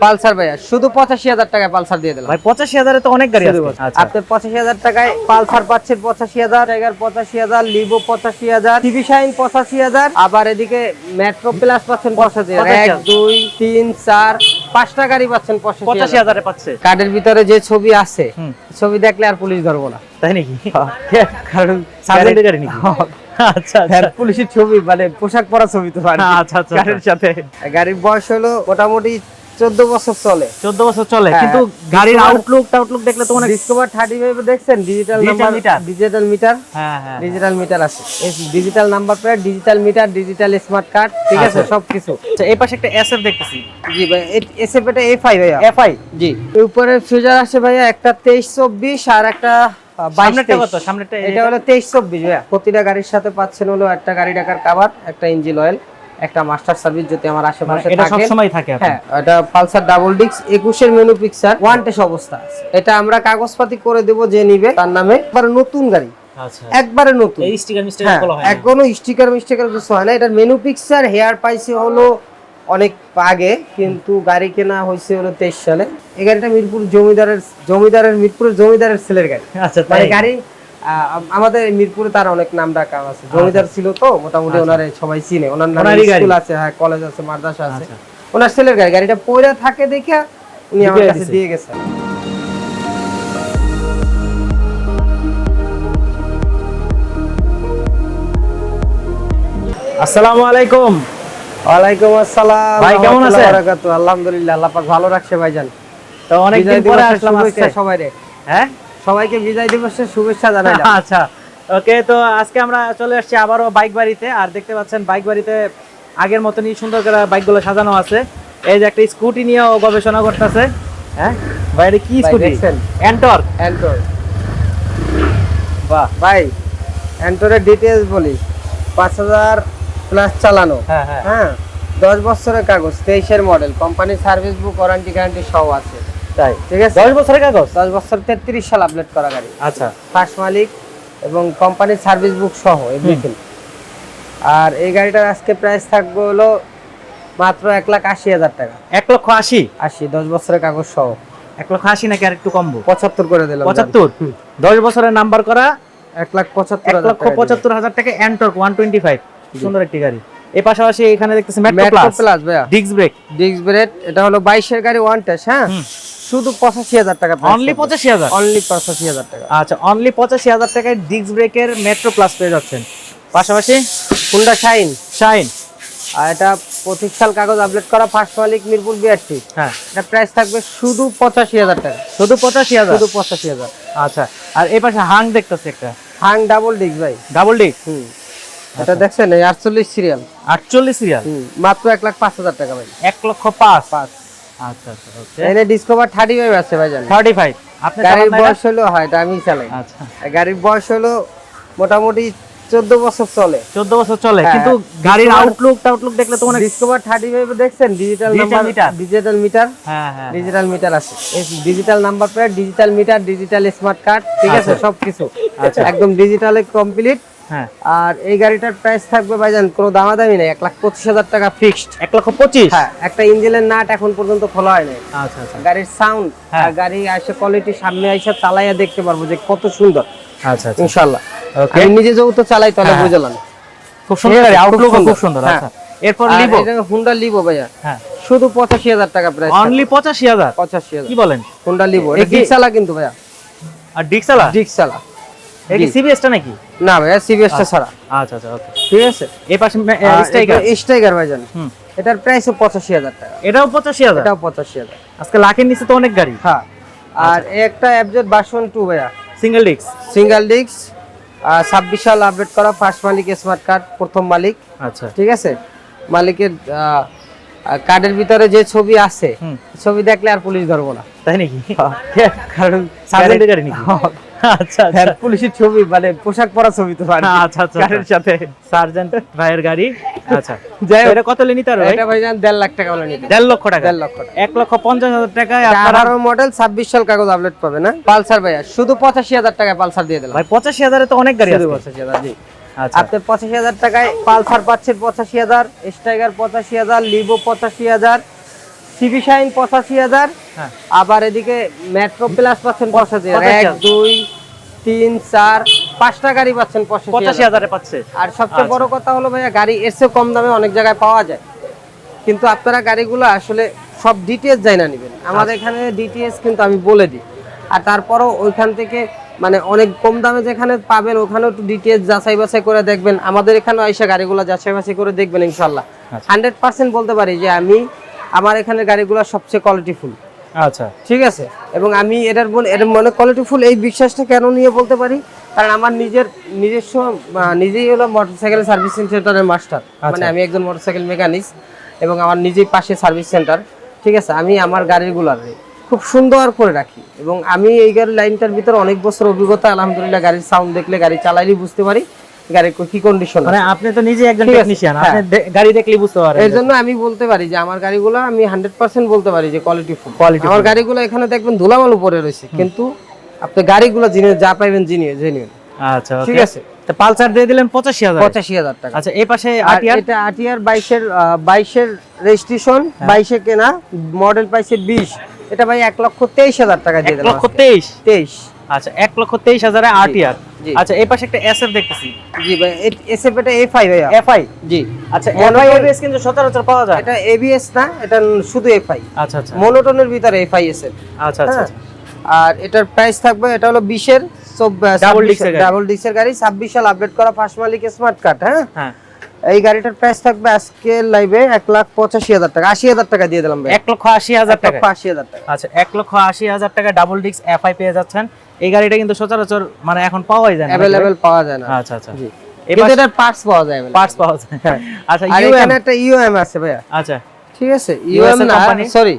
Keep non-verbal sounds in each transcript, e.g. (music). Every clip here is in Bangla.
পালসার ভাইয়া শুধু পঁচাশি হাজার টাকায় পালসার দিয়ে দিলাম। ভাই পঁচাশি হাজারে তো অনেক গাড়ি আছে। আচ্ছা। আপনি পঁচাশি হাজার টাকায় পালসার পাচ্ছেন পঁচাশি হাজার টাইগার পঁচাশি হাজার লিভো পঁচাশি হাজার টিভি শাইন পঁচাশি হাজার আবার এদিকে মেট্রো প্লাস পাচ্ছেন পঁচাশি হাজার। এক দুই তিন চার পাঁচটা গাড়ি পাচ্ছেন পঁচাশি হাজার পাচ্ছে। কার্ডের ভিতরে যে ছবি আছে ছবি দেখলে আর পুলিশ ধরবো না। তাই নাকি? কারণ সার্জেন্টের গাড়ি নাকি? আচ্ছা হ্যাঁ, আচ্ছা পুলিশের ছবি মানে পোশাক পরা ছবি তো আচ্ছা, আচ্ছা, গাড়ির সাথে। গাড়ির বয়স হলো মোটামুটি চোদ্দ বছর চলে। চোদ্দ বছর চলে হ্যাঁ। কিন্তু গাড়ির আউটলুক টাউটলুক দেখলে তো অনেক ডিসকভার থার্টি ফাইভ দেখছেন ডিজিটাল নাম্বার ডিজিটাল মিটার হ্যাঁ হ্যাঁ ডিজিটাল মিটার আছে। Digital number plate digital meter digital smart card ঠিক আছে আচ্ছা। সবকিছু। আচ্ছা এই পাশে একটা এসএফ দেখতেছি। জি ভাই এসএফ এটা এফআই ভাইয়া। এফআই জি। উপরে ফিউজার আছে ভাইয়া একটা তেইশ চব্বিশ আর একটা এটা হলো তেইশ চব্বিশ ভাইয়া। প্রতিটা গাড়ির সাথে পাচ্ছেন হলো একটা গাড়ি টাকার কাভার একটা ইঞ্জিন অয়েল একটা মাস্টার সার্ভিস যদি আমার মানে আশেপাশে এটা সব থাকে। সময় থাকে হ্যাঁ এটা পালসার ডাবল ডিক্স একুশের মেনু পিকচার ওয়ান টেস অবস্থা আছে। এটা আমরা কাগজপাতি করে দেব যে নিবে তার নামে একবার নতুন গাড়ি। আচ্ছা। একবারে নতুন। এই স্টিকার মিস্টার হ্যাঁ গুলো হয়। এখনও স্টিকার মিস্টিকার কিছু হয় না। এটার মেনু পিকচার হেয়ার পাইছে হলো অনেক আগে কিন্তু গাড়ি কেনা হয়েছে হলো তেইশ সালে। এই গাড়িটা মিরপুর জমিদারের জমিদারের মিরপুরের জমিদারের ছেলের গাড়ি। আচ্ছা মানে তাই। গাড়ি আমাদের মিরপুরে তার অনেক নাম ডাকা আছে। জমিদার ছিল তো মোটামুটি ওনারে সবাই চিনে। ওনার নামে স্কুল আছে হ্যাঁ কলেজ আছে মাদ্রাসা আছে। আচ্ছা। ওনার ছেলের গাড়ি। গাড়িটা পয়রা থাকে দেখে উনি আমার কাছে দিয়ে গেছে। আসসালামু আলাইকুম। ওয়ালাইকুম আসসালাম ভাই, কেমন আছেন? বারাকাতুহু। আলহামদুলিল্লাহ আল্লাহ পাক ভালো রাখছে ভাইজান। তো অনেকদিন বিজয় পরে আসলাম আজকে শুভেচ্ছা সবাই রে হ্যাঁ? সবাইকে বিজয় দিবসের শুভেচ্ছা জানাইলাম। (laughs) আচ্ছা ওকে তো আজকে আমরা চলে আসছি আবারও বাইক বাড়িতে আর দেখতে পাচ্ছেন বাইক বাড়িতে আগের মতনই সুন্দর করে বাইকগুলো সাজানো আছে। এই যে একটা স্কুটি নিয়ে ও গবেষণা করতেছে। হ্যাঁ? ভাই এটা কি স্কুটি? এন্টর অ্যান্টোর বাহ। ভাই অ্যান্টোরের ডিটেলস বলি। পাঁচ হাজার প্লাস চালানো। হ্যাঁ হ্যাঁ। হ্যাঁ? দশ বছরের কাগজ তেইশের মডেল কোম্পানির সার্ভিস বুক ওয়ারেন্টি গ্যারান্টি সব আছে। তাই। ঠিক আছে? দশ বছরের কাগজ? দশ বছর তেত্রিশ সাল আপডেট করা গাড়ি। আচ্ছা। ফার্স্ট মালিক এবং কোম্পানির সার্ভিস বুক সহ এভরিথিং আর এই গাড়িটার আজকে প্রাইস থাকবে হলো মাত্র এক লাখ আশি হাজার টাকা। এক লক্ষ আশি? আশি দশ বছরের কাগজ সহ। এক লক্ষ আশি নাকি আর একটু কমবো? পঁচাত্তর করে দিলাম পঁচাত্তর। দশ বছরের নাম্বার করা এক লাখ পঁচাত্তর এক লক্ষ পঁচাত্তর হাজার টাকা এন্টর্ক ওয়ান টোয়েন্টি ফাইভ সুন্দর একটি গাড়ি। এর পাশাপাশি এখানে দেখতেছি মেট্রো প্লাস ভাইয়া। ডিস্ক ব্রেক ডিস্ক ব্রেক এটা হলো বাইশের গাড়ি ওয়ান টেস্ট হ্যাঁ। শুধু পঁচাশি হাজার টাকা অনলি পঁচাশি হাজার? অনলি পঁচাশি হাজার টাকা। আচ্ছা অনলি পঁচাশি হাজার টাকায় ডিস্ক ব্রেকের মেট্রো প্লাস পেয়ে যাচ্ছেন। পাশাপাশি হুন্ডা শাইন শাইন আর এটা পঁচিশ সাল কাগজ আপডেট করা ফার্স্ট মালিক মিরপুর বিআরটি হ্যাঁ। এটা প্রাইস থাকবে শুধু পঁচাশি হাজার টাকা। শুধু পঁচাশি হাজার? শুধু পঁচাশি হাজার। আচ্ছা আর এই পাশে হাং দেখতেছি একটা। হাং ডাবল ডিস্ক ভাই। ডাবল ডিস্ক হুম। এটা দেখছেন এই আটচল্লিশ সিরিয়াল আটচল্লিশ সিরিয়াল মাত্র এক লাখ পাঁচ হাজার টাকা ভাই। এক লক্ষ পাঁচ। পাঁচ। আচ্ছা আচ্ছা ওকে। এনে ডিসকভার থার্টি ফাইভ আছে ভাই জানেন থার্টি গাড়ির বয়স হলো হয় এটা আমি চালাই। আচ্ছা। গাড়ির বয়স হলো মোটামুটি চোদ্দ বছর চলে। চোদ্দ বছর চলে হ্যাঁ। কিন্তু গাড়ির Discover- আউটলুক দেখলে তো অনেক ডিসকভার থার্টি ফাইভ দেখছেন ডিজিটাল নাম্বার ডিজিটাল মিটার হ্যাঁ হ্যাঁ ডিজিটাল মিটার আছে। Digital number plate digital meter digital smart card ঠিক আছে আচ্ছা। সবকিছু। আচ্ছা। একদম ডিজিটালে কমপ্লিট হ্যাঁ আর এই গাড়িটার প্রাইস থাকবে ভাইজান কোনো দামাদামি নেই এক লাখ পঁচিশ হাজার টাকা ফিক্সড এক লক্ষ পঁচিশ? হ্যাঁ একটা ইঞ্জিনের নাট এখন পর্যন্ত খোলা হয় নাই আচ্ছা আচ্ছা। গাড়ির সাউন্ড হ্যাঁ। আর গাড়ি আসে কোয়ালিটি সামনে আইসা চালাইয়া দেখতে পারব যে কত সুন্দর। আচ্ছা আচ্ছা। ইনশাল্লাহ ওকে আমি নিজে যেহেতু চালাই তাহলে হ্যাঁ। বুঝলাম। খুব সুন্দর গাড়ি আউটলুক। খুব সুন্দর। হ্যাঁ। আচ্ছা। এরপর লিবো হুন্ডা লিবো ভাইয়া হ্যাঁ। শুধু পঁচাশি হাজার টাকা প্রাইস অনলি পঁচাশি হাজার? পঁচাশি হাজার। কি বলেন? হুন্ডা লিবো এটা ডিক্সালা কিন্তু ভাইয়া। আর ডিক্সালা ডিক্সালা এই সিবিএসটা নাকি? না ভাইয়া সিবিএসটা ছাড়া। আচ্ছা আচ্ছা ওকে। ঠিক আছে? এই পাশে স্ট্রাইকার স্ট্রাইকার ভাইজান। হুম। এটার প্রাইস পঁচাশি হাজার টাকা। এটাও পঁচাশি হাজার? এটাও পঁচাশি হাজার। আজকে লাখের নিচে তো অনেক গাড়ি। হ্যাঁ। আর একটা অ্যাবজেট বাসন টু ভাইয়া। সিঙ্গেল ডিক্স সিঙ্গেল ডিস্ক ছাব্বিশ সাল আপডেট করা ফার্স্ট মালিক স্মার্ট কার্ড প্রথম মালিক। আচ্ছা। ঠিক আছে? মালিকের কার্ডের ভিতরে যে ছবি আছে ছবি দেখলে আর পুলিশ ধরবো না। তাই নাকি? কারণ নাকি? আচ্ছা হ্যাঁ, আচ্ছা পুলিশের ছবি মানে পোশাক পরা ছবি তো আর আচ্ছা আচ্ছা গাড়ির সাথে। সার্জেন্ট ভাইয়ের গাড়ি। আচ্ছা। যাই এটা কত লে নিতে পারবে ভাই? এটা ভাইজান দেড় লাখ টাকা নিতে। দেড় লক্ষ টাকা। দেড় লক্ষ টাকা। এক লক্ষ পঞ্চাশ হাজার টাকায় আপনারা মডেল ছাব্বিশ সাল কাগজ আপডেট পাবে না? পালসার ভাইয়া শুধু পঁচাশি হাজার টাকায় পালসার দিয়ে দিলাম। ভাই পঁচাশি হাজারে তো অনেক গাড়ি আছে। পঁচাশি হাজার জি। আচ্ছা। আপনি পঁচাশি হাজার টাকায় পালসার পাচ্ছেন পঁচাশি হাজার স্টাইগার পঁচাশি হাজার লিভো পঁচাশি হাজার সিবি শাইন পঁচাশি হাজার হ্যাঁ আবার এদিকে মেট্রো প্লাস পাচ্ছেন পঁচাশি এক দুই তিন চার পাঁচটা গাড়ি পাচ্ছেন পঁচাশি হাজার। পাচ্ছে। আর সবচেয়ে আচ্ছা। বড় কথা হলো ভাইয়া গাড়ি এর চেয়ে কম দামে অনেক জায়গায় পাওয়া যায়। কিন্তু আপনারা গাড়িগুলো আসলে সব ডিটিএস যাই না নেবেন আমাদের। এখানে ডিটিএস কিন্তু আমি বলে দিই। আর তারপরও ওইখান থেকে মানে অনেক কম দামে যেখানে পাবেন ওখানেও একটু ডিটিএস যাচাই বাছাই করে দেখবেন। আমাদের এখানে এসে গাড়িগুলো যাচাই বাছাই করে দেখবেন ইনশাল্লাহ। হান্ড্রেড পার্সেন্ট বলতে পারি যে আমি আমার এখানে গাড়িগুলো সবচেয়ে কোয়ালিটিফুল আচ্ছা। ঠিক আছে? এবং আমি এটার মনে এটার মনে কোয়ালিটিফুল এই বিশ্বাসটা কেন নিয়ে বলতে পারি? কারণ আমার নিজের নিজস্ব নিজেই হলো মোটরসাইকেল সার্ভিসিং সেন্টারের মাস্টার মানে আমি একজন মোটরসাইকেল মেকানিক এবং আমার নিজেই পাশে সার্ভিস সেন্টার ঠিক আছে? আমি আমার গাড়িগুলার খুব সুন্দর করে রাখি। এবং আমি এই গাড়ির লাইনটার ভিতরে অনেক বছর অভিজ্ঞতা আলহামদুলিল্লাহ গাড়ির সাউন্ড দেখলে গাড়ি চালাইলেই বুঝতে পারি। গাড়ির কি কন্ডিশন মানে আপনি তো নিজে একজন টেকনিশিয়ান হ্যাঁ। আপনি গাড়ি দেখলেই বুঝতে পারেন এর জন্য আমি বলতে পারি যে আমার গাড়িগুলো আমি হান্ড্রেড পার্সেন্ট বলতে পারি যে কোয়ালিটি ফুল Quality আমার গাড়িগুলো এখানে দেখবেন ধুলামাল উপরে রয়েছে কিন্তু আপনি গাড়িগুলো জিনিস যা পাইবেন জিনিস জেনুইন আচ্ছা ঠিক ঠিক আছে? আছে তো পালসার দিয়ে দিলেন টাকা। আচ্ছা এই পাশে রেজিস্ট্রেশন হ্যাঁ। কেনা মডেল পাইছে বিশ। এটা ভাই এক লক্ষ তেইশ হাজার টাকা দিয়ে দিলাম লক্ষ তেইশ? তেইশ। আচ্ছা এক লক্ষ তেইশ হাজারে জি। আচ্ছা এই পাশে একটা এসএফ দেখতেছি। জি ভাই এসএফ এটা এফ আই ভাইয়া। এফআই জি। আচ্ছা এফআই হয়- এবিএস কিন্তু সচরাচর পাওয়া যায়। এটা এবিএস না এটা শুধু এফআই আচ্ছা আচ্ছা। মনোটনের ভিতরে এফআই এসএফ আচ্ছা আচ্ছা হ্যাঁ। আর এটার প্রাইস থাকবে এটা হলো বিশের। ডাবল ডিক্সের গাড়ি। ছাব্বিশ সাল আপডেট করা ফার্স্ট মালিক স্মার্ট কার্ড হ্যাঁ? হ্যাঁ। এই গাড়িটার প্রাইস থাকবে আজকে লাইভে এক লাখ পঁচাশি হাজার টাকা। আশি হাজার টাকা দিয়ে দিলাম ভাই। এক লক্ষ আশি হাজার টাকা আশি হাজার টাকা। আচ্ছা এক লক্ষ আশি হাজার টাকা ডাবল ডিস্ক এফআই পেয়ে যাচ্ছেন। এই গাড়িটা কিন্তু সচরাচর মানে এখন পাওয়াই যায় না অ্যাভেলেবেল পাওয়া যায় না। আচ্ছা আচ্ছা। জি। কিন্তু এটার পার্টস পাওয়া যায়। পার্টস পাওয়া যায় আচ্ছা আর এখানে একটা ইউএম আছে ভাইয়া। আচ্ছা। ঠিক আছে? ইউএম না? সরি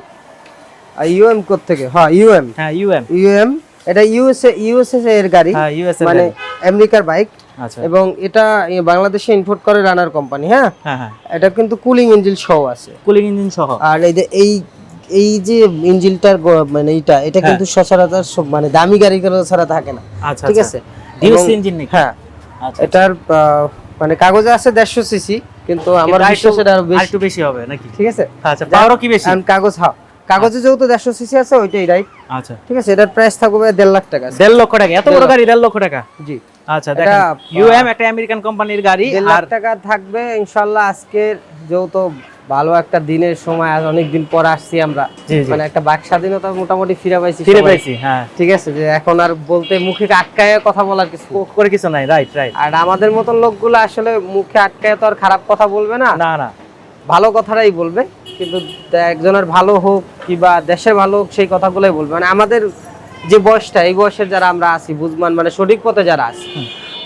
ইউএম কোথ থেকে হ্যাঁ ইউএম হ্যাঁ ইউএম ইউএম এটা ইউএসএ ইউএসএ এর গাড়ি। হ্যাঁ ইউএসএ মানে আমেরিকার বাইক আচ্ছা। এবং এটা বাংলাদেশে ইম্পোর্ট করে রানার কোম্পানি হ্যাঁ? হ্যাঁ হ্যাঁ। এটা কিন্তু কুলিং ইঞ্জিন সহ আছে। কুলিং ইঞ্জিন সহ। আর এই যে এই এই যে ইঞ্জিনটার মানে এইটা এটা কিন্তু সচরাচর সব মানে দামি গাড়িগুলো ছাড়া থাকে না। আচ্ছা ঠিক আচ্ছা। আছে? ইঞ্জিন নাকি? হ্যাঁ আচ্ছা এটার মানে কাগজে আছে দেড়শো সিসি কিন্তু আমার বিশ্বাস এটা আরও বেশি। একটু বেশি হবে নাকি? ঠিক আছে? আচ্ছা পাওয়ারও কি বেশি? কারণ কাগজ হ্যাঁ। কাগজে যেহেতু দেড়শো সিসি আছে ওইটাই রাইট আচ্ছা। ঠিক আছে? এটার প্রাইস থাকবে দেড় লাখ টাকা। দেড় লক্ষ টাকা। এত বড় গাড়ি দেড় লক্ষ টাকা? জি। আচ্ছা দেখেন। ইউএম একটা আমেরিকান কোম্পানির গাড়ি দেড় আর লাখ টাকা থাকবে ইনশাল্লাহ আজকের যেহেতু ভালো একটা দিনের সময় আজ অনেক দিন পর আসছি আমরা। মানে একটা বাক স্বাধীনতা মোটামুটি ফিরে পাইছি ফিরে পাইছি হ্যাঁ। ঠিক আছে যে এখন আর বলতে মুখে আটকায় কথা বলার কিছু করে কিছু নাই রাইট রাইট আর আমাদের মতন লোকগুলো আসলে মুখে আটকায় তো আর খারাপ কথা বলবে না। না না। ভালো কথাটাই বলবে কিন্তু একজনের ভালো হোক কিংবা দেশের ভালো হোক সেই কথাগুলোই বলবে। মানে আমাদের যে বয়সটা এই বয়সের যারা আমরা আছি বুঝমান মানে সঠিক পথে যারা আছি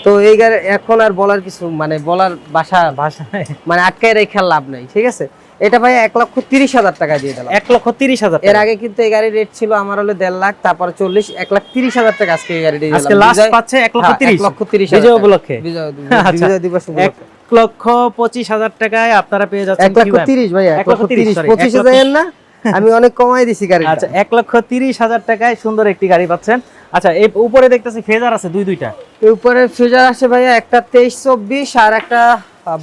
তো এই গাড়ি এখন আর বলার কিছু মানে বলার ভাষা ভাষা মানে আটকায় রেখে লাভ নাই ঠিক আছে? এটা ভাই এক লক্ষ তিরিশ হাজার টাকা দিয়ে দিলাম। এক লক্ষ তিরিশ হাজার এর আগে কিন্তু এই গাড়ির রেট ছিল আমার হলো দেড় লাখ তারপর চল্লিশ এক লাখ তিরিশ হাজার টাকা আজকে এই গাড়ি দিয়ে আজকে লাস্ট পাচ্ছে এক লক্ষ হ্যাঁ, তিরিশ। লক্ষ তিরিশ বিজয় উপলক্ষে। বিজয় আচ্ছা। দিবস এক উপলক্ষে। লক্ষ পঁচিশ হাজার টাকায় আপনারা পেয়ে যাচ্ছেন এক লক্ষ তিরিশ ভাই এক লক্ষ তিরিশ পঁচিশ হাজার না? আমি অনেক কমাই দিছি গাড়ি আচ্ছা এক লক্ষ তিরিশ হাজার টাকায় সুন্দর একটি গাড়ি পাচ্ছেন। আচ্ছা এই উপরে দেখতেছি ফেজার আছে দুই দুইটা। উপরে ফিউজার আছে ভাইয়া একটা তেইশ চব্বিশ আর একটা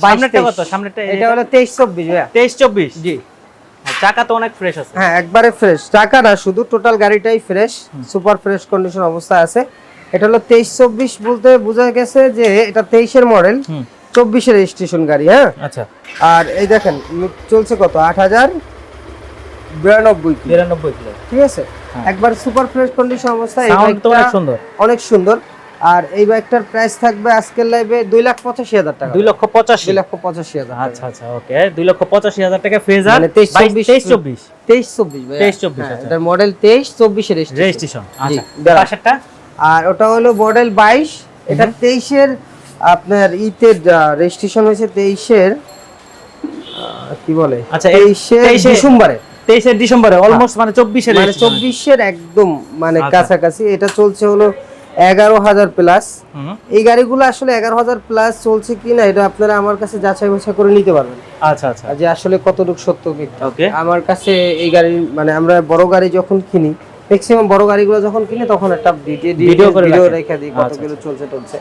সামনেরটা। কত? সামনেরটা এটা হলো তেইশ চব্বিশ ভাইয়া। তেইশ চব্বিশ? জি। চাকা তো অনেক ফ্রেশ আছে। হ্যাঁ একবারে ফ্রেশ টাকা না শুধু টোটাল গাড়িটাই ফ্রেশ সুপার ফ্রেশ কন্ডিশন অবস্থা আছে। এটা হলো তেইশ চব্বিশ বলতে বোঝা গেছে যে এটা তেইশের মডেল চব্বিশের রেজিস্ট্রেশন গাড়ি হ্যাঁ? আচ্ছা। আর এই দেখেন চলছে কত? আট হাজার বিরানব্বই বিরানব্বই কিলো। ঠিক আছে? হ্যাঁ। একবার সুপার ফ্রেশ কন্ডিশন অবস্থা এই তো অনেক সুন্দর। অনেক সুন্দর। আর এই বাইকটার প্রাইস থাকবে আজকের লাইভে দুই লাখ পঁচাশি হাজার টাকা। দুই লক্ষ পঁচাশি। দুই লক্ষ পঁচাশি হাজার আচ্ছা আচ্ছা ওকে দুই লক্ষ পঁচাশি হাজার টাকা ফেজার মানে 23, 24 তেইশ চব্বিশ। তেইশ চব্বিশ। 23, 24 হ্যাঁ, আচ্ছা। এটার মডেল তেইশ চব্বিশের রেজিস্ট্রেশন রেজিস্ট্রেশন আচ্ছা। আর ওটা হলো মডেল বাইশ। এটা তেইশের আপনার ইতে রেজিস্ট্রেশন হয়েছে তেইশের কি বলে? আচ্ছা, এই তেইশের 23 এ- ডিসেম্বরে। তেইশের ডিসেম্বরে অলমোস্ট মানে চব্বিশের মানে চব্বিশের একদম মানে আচ্ছা। কাছাকাছি। এটা চলছে হলো এগারো হাজার প্লাস এই গাড়িগুলো আসলে এগারো হাজার প্লাস চলছে কিনা এটা আপনারা আমার কাছে যাচাই বাছাই করে নিতে পারবেন। আচ্ছা আচ্ছা। যে আসলে কতটুকু সত্য মিথ্যা ওকে আমার কাছে এই গাড়ি মানে আমরা বড় গাড়ি যখন কিনি ম্যাক্সিমাম বড় গাড়িগুলো যখন কিনি তখন একটা ভিডিও ভিডিও রেখে দিই কত আচ্ছা, কিলো চলছে চলছে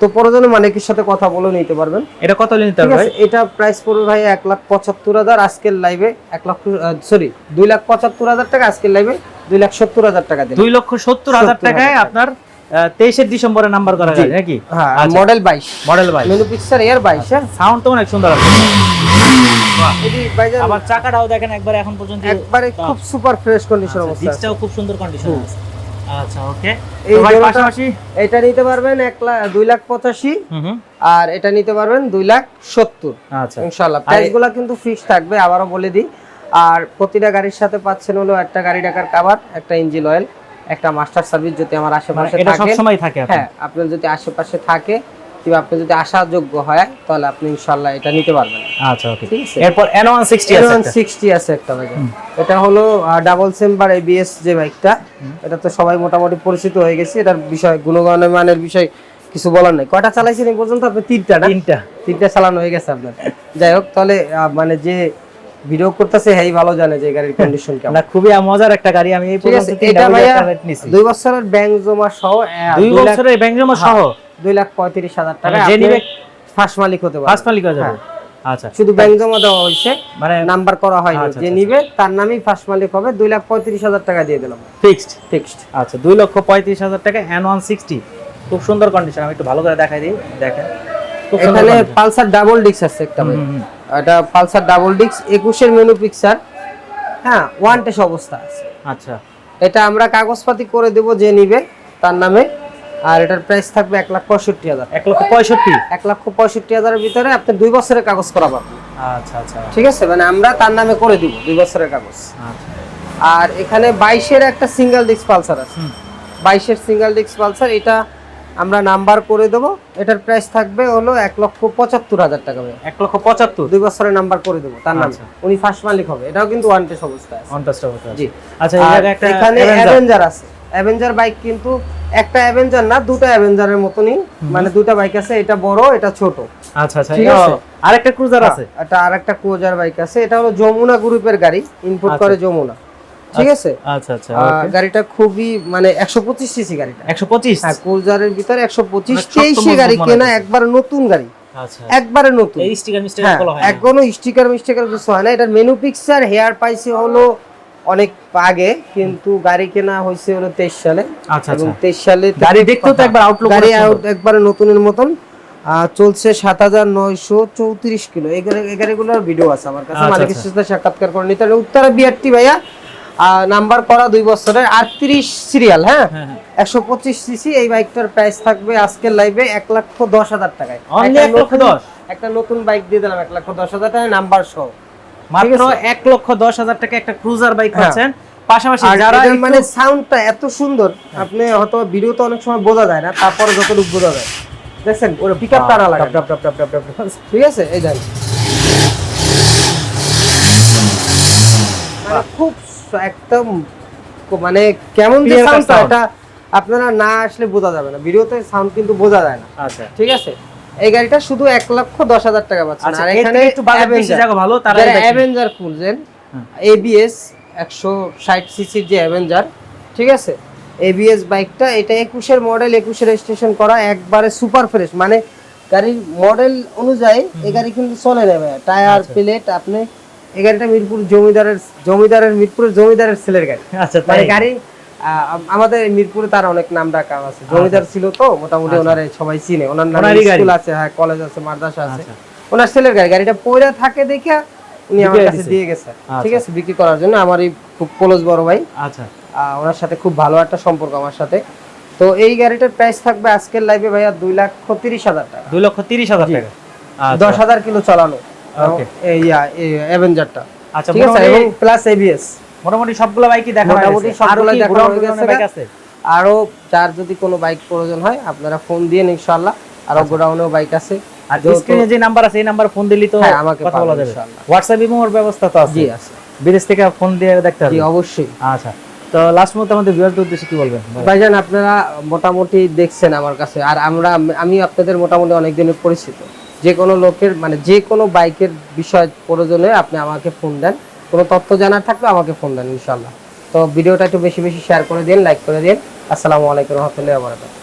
তো প্রয়োজনে মালিকের সাথে কথা বলে নিতে পারবেন। এটা কত নিতে আছে এটা প্রাইস পড়বে ভাই এক লাখ পঁচাত্তর হাজার আজকের লাইভে এক লক্ষ সরি দুই লাখ পঁচাত্তর হাজার টাকা আজকের লাইভে দুই লাখ সত্তর হাজার টাকা দিন দুই লক্ষ সত্তর হাজার টাকায় টাকা। আপনার তেইশের ডিসেম্বরে নাম্বার করা যায় নাকি? হ্যাঁ আচ্ছা। মডেল বাইশ। মডেল ভাই মেনু পিকচার এয়ার বাইশ হ্যাঁ। সাউন্ড তো অনেক সুন্দর আছে। আবার চাকাটাও দেখেন একবার এখন পর্যন্ত একবারে খুব সুপার ফ্রেশ কন্ডিশন অবস্থা আছে। ডিসটাও খুব সুন্দর কন্ডিশন আছে আচ্ছা ওকে ভাই পাশাপাশি? এটা নিতে পারবেন এক লাখ দুই লাখ পঁচাশি। হুম হুম। আর এটা নিতে পারবেন দুই লাখ সত্তর। আচ্ছা। ইনশাল্লাহ প্রাইসগুলো গুলা কিন্তু ফিক্স থাকবে আবারও বলে দিই। আর প্রতিটা গাড়ির সাথে পাচ্ছেন হলো একটা গাড়ি টাকার কাভার একটা ইঞ্জিন অয়েল একটা মাস্টার সার্ভিস যদি আমার মানে আশেপাশে এটা সব থাকে। সময় থাকে হ্যাঁ আপনার যদি আশেপাশে থাকে কিংবা আপনি যদি আশাযোগ্য হয় তাহলে আপনি এটা নিতে পারবেন। আচ্ছা ওকে। ঠিক আছে? এরপর N160 আছে একটা। সিক্সটি আছে একটা ভাই। এটা হলো ডাবল চেম্বার এবিএস যে বাইকটা এটা তো সবাই মোটামুটি পরিচিত হয়ে গেছে। এটার বিষয় গুণগত মানের বিষয় কিছু বলার নাই। কয়টা চালাইছেন এই পর্যন্ত? আপনি তিনটা না? তিনটা। তিনটা চালানো হয়ে গেছে আপনার। যাই হোক তাহলে মানে যে ভিডিও করতেছে হেই ভালো জানে যে গাড়ির কন্ডিশন কেমন। না খুবই মজার একটা গাড়ি আমি এই পর্যন্ত এটা ভাইয়া দুই বছরের ব্যাংক জমা সহ দুই দুই বছরের ব্যাংক জমা সহ? দুই লাখ পঁয়ত্রিশ হাজার টাকা। মানে যে নিবে ফার্স্ট মালিক হতে পারে ফার্স্ট মালিক হয়ে যাবে। আচ্ছা শুধু ব্যাংক জমা দেওয়া হয়েছে মানে নাম্বার করা হয়নি। আচ্ছা, যে আচ্ছা, নিবে তার নামেই ফার্স্ট মালিক হবে দুই লাখ পঁয়ত্রিশ হাজার টাকা দিয়ে দিলাম। ফিক্সড ফিক্সড আচ্ছা দুই লক্ষ পঁয়ত্রিশ হাজার টাকা এন ওয়ান সিক্সটি খুব সুন্দর কন্ডিশন আমি একটু ভালো করে দেখাই দিই দেখেন। এখানে পালসার ডাবল ডিক্স আছে একটা ভাই। এটা পালসার ডাবল ডিক্স একুশের মেনু পিকচার হ্যাঁ ওয়ান টেস অবস্থা আছে। আচ্ছা। এটা আমরা কাগজপাতি করে দেব যে নিবে তার নামে। আর এটার প্রাইস থাকবে এক লাখ পঁয়ষট্টি হাজার। এক লক্ষ পঁয়ষট্টি? এক লক্ষ পঁয়ষট্টি হাজারের ভিতরে আপনি দুই বছরের কাগজ করা পাবেন আচ্ছা আচ্ছা। ঠিক আছে? মানে আমরা তার নামে করে দিব দুই বছরের কাগজ। আচ্ছা। আর এখানে বাইশের একটা সিঙ্গেল ডিস্ক পালসার আছে। বাইশের সিঙ্গেল ডিস্ক পালসার এটা আমরা নাম্বার করে দেবো। এটার প্রাইস থাকবে হলো এক লক্ষ পঁচাত্তর হাজার টাকা এক লক্ষ পঁচাত্তর? দুই বছরের নাম্বার করে দেবো তার নামে। আচ্ছা। উনি ফার্স্ট মালিক হবে এটাও কিন্তু ওয়ান টেস অবস্থা আছে। পঞ্চাশটা বছর জি। আচ্ছা এখানে অ্যাভেঞ্জার আছে। অ্যাভেঞ্জার বাইক কিন্তু একটা অ্যাভেঞ্জার না দুটো অ্যাভেঞ্জারের মতনই। মানে দুটো বাইক আছে এটা বড় এটা ছোট। আচ্ছা আচ্ছা ঠিক আছে। আরেকটা ক্রুজার আছে? এটা আর একটা ক্রুজার বাইক আছে এটা হলো যমুনা গ্রুপের গাড়ি। ইনপুট আচ্ছা। করে যমুনা। ঠিক আছে? আচ্ছা আচ্ছা গাড়িটা খুবই মানে একশো পঁচিশ সিসি গাড়িটা। একশো পঁচিশ? হ্যাঁ ক্রুজারের ভিতরে একশো পঁচিশ মানে শক্ত তেইশে মজবুত গাড়ি কেনা একবার নতুন গাড়ি। আচ্ছা। একবারে নতুন। এই স্টিকার মিস্টিকার হ্যাঁ হয় এখনও স্টিকার মিস্টিকার কিছু হয় না এটার মেনু পিকচার হেয়ার পাইছে হলো অনেক আগে কিন্তু গাড়ি কেনা হয়েছে হলো তেইশ সালে। আচ্ছা এবং আচ্ছা। তেইশ সালে গাড়ি দেখতেও তো একবার আউটলুক গাড়ি একবারে নতুনের মতন। চলছে সাত হাজার নয়শো চৌত্রিশ কিলো। এই ভিডিও আছে আমার কাছে। আচ্ছা, মালিকের আচ্ছা। সাথে সাক্ষাৎকার করে নিতে উত্তরা বিআরটি ভাইয়া নাম্বার করা দুই বছরের আটত্রিশ সিরিয়াল হ্যাঁ? হ্যাঁ হ্যাঁ। একশো পঁচিশ সিসি এই বাইকটার প্রাইস থাকবে আজকের লাইভে এক লক্ষ দশ হাজার টাকায়। একটা নতুন- বাইক দিয়ে দিলাম এক লক্ষ দশ হাজার টাকায় নাম্বার সহ। মাত্র এক লক্ষ দশ হাজার টাকা একটা ক্রুজার বাইক হ্যাঁ। পাচ্ছেন। পাশাপাশি যারা মানে সাউন্ডটা এত সুন্দর আপনি হয়তো ভিডিওতে অনেক সময় বোঝা যায় না তারপরে যতটুকু বোঝা যায়। দেখছেন? ওর পিক আপ টানা লাগে। ঠিক আছে? এই মানে খুব একদম মানে কেমন যে সাউন্ডটা এটা আপনারা না আসলে বোঝা যাবে না। ভিডিওতে সাউন্ড কিন্তু বোঝা যায় না। আচ্ছা। ঠিক আছে? এই গাড়িটা শুধু এক লক্ষ দশ হাজার টাকা পাচ্ছেন আচ্ছা আর এখানে একটু ভালো তারা অ্যাভেঞ্জার খুঁজছেন এবিএস একশো ষাট সিসির যে অ্যাভেঞ্জার ঠিক আছে? এবিএস বাইকটা এটা একুশের মডেল একুশে রেজিস্ট্রেশন করা একবারে সুপার ফ্রেশ মানে গাড়ির মডেল অনুযায়ী এই গাড়ি কিন্তু চলে নেবে। টায়ার। প্লেট আপনি এই গাড়িটা মিরপুর জমিদারের জমিদারের মিরপুরের জমিদারের ছেলের গাড়ি। আচ্ছা মানে তাই? গাড়ি আমাদের মিরপুরে তার অনেক নাম ডাকা আছে। জমিদার ছিল তো মোটামুটি আচ্ছা। ওনারে সবাই চিনে। ওনার নামে? স্কুল আছে হ্যাঁ কলেজ আছে মাদ্রাসা আছে। আচ্ছা। ওনার ছেলের গাড়ি গাড়িটা পয়রা থাকে দেখে উনি আমার কাছে দিয়ে গেছে। আচ্ছা। ঠিক আছে বিক্রি করার জন্য আমার এই খুব ক্লোজ বড় ভাই। আচ্ছা। ওনার সাথে খুব ভালো একটা সম্পর্ক আমার সাথে। তো এই গাড়িটার প্রাইস থাকবে আজকের লাইভে ভাইয়া দুই লাখ তিরিশ হাজার টাকা। দুই লক্ষ তিরিশ হাজার টাকা। আচ্ছা। দশ হাজার কিলো চালানো। ইয়া অ্যাভেঞ্জারটা আচ্ছা ঠিক আছে? এবং প্লাস এবিএস মোটামুটি সবগুলো বাইকই দেখা মোটামুটি সবগুলো দেখানো হয়ে গেছে বাইক গা। আছে আরও যদি কোনো বাইক প্রয়োজন হয় আপনারা ফোন দিয়ে ইনশাআল্লাহ। আরও গোডাউনেও বাইক আছে। আর স্ক্রিনে যে নাম্বার আছে এই নাম্বার ফোন দিলি তো হ্যাঁ, কথা বলা যাবে। হোয়াটসঅ্যাপ ইমোর ব্যবস্থা তো আছে। জি আছে। বিদেশ থেকে ফোন দিয়ে দেখতে জি অবশ্যই। আচ্ছা। তো লাস্ট মুহূর্তে আমাদের ভিউয়ারদের উদ্দেশ্যে কি বলবেন? ভাইজান আপনারা মোটামুটি দেখছেন আমার কাছে। আর আমরা আমি আপনাদের মোটামুটি অনেক দিনের পরিচিত। যে কোনো লোকের মানে যে কোনো বাইকের বিষয় প্রয়োজনে আপনি আমাকে ফোন দেন। কোনো তথ্য জানার থাকলে আমাকে ফোন দেন ইনশাল্লাহ তো ভিডিওটা একটু বেশি বেশি শেয়ার করে দিন লাইক করে দিন। আসসালামু আলাইকুম রহমতুল্লাহ বারাকাতুহু।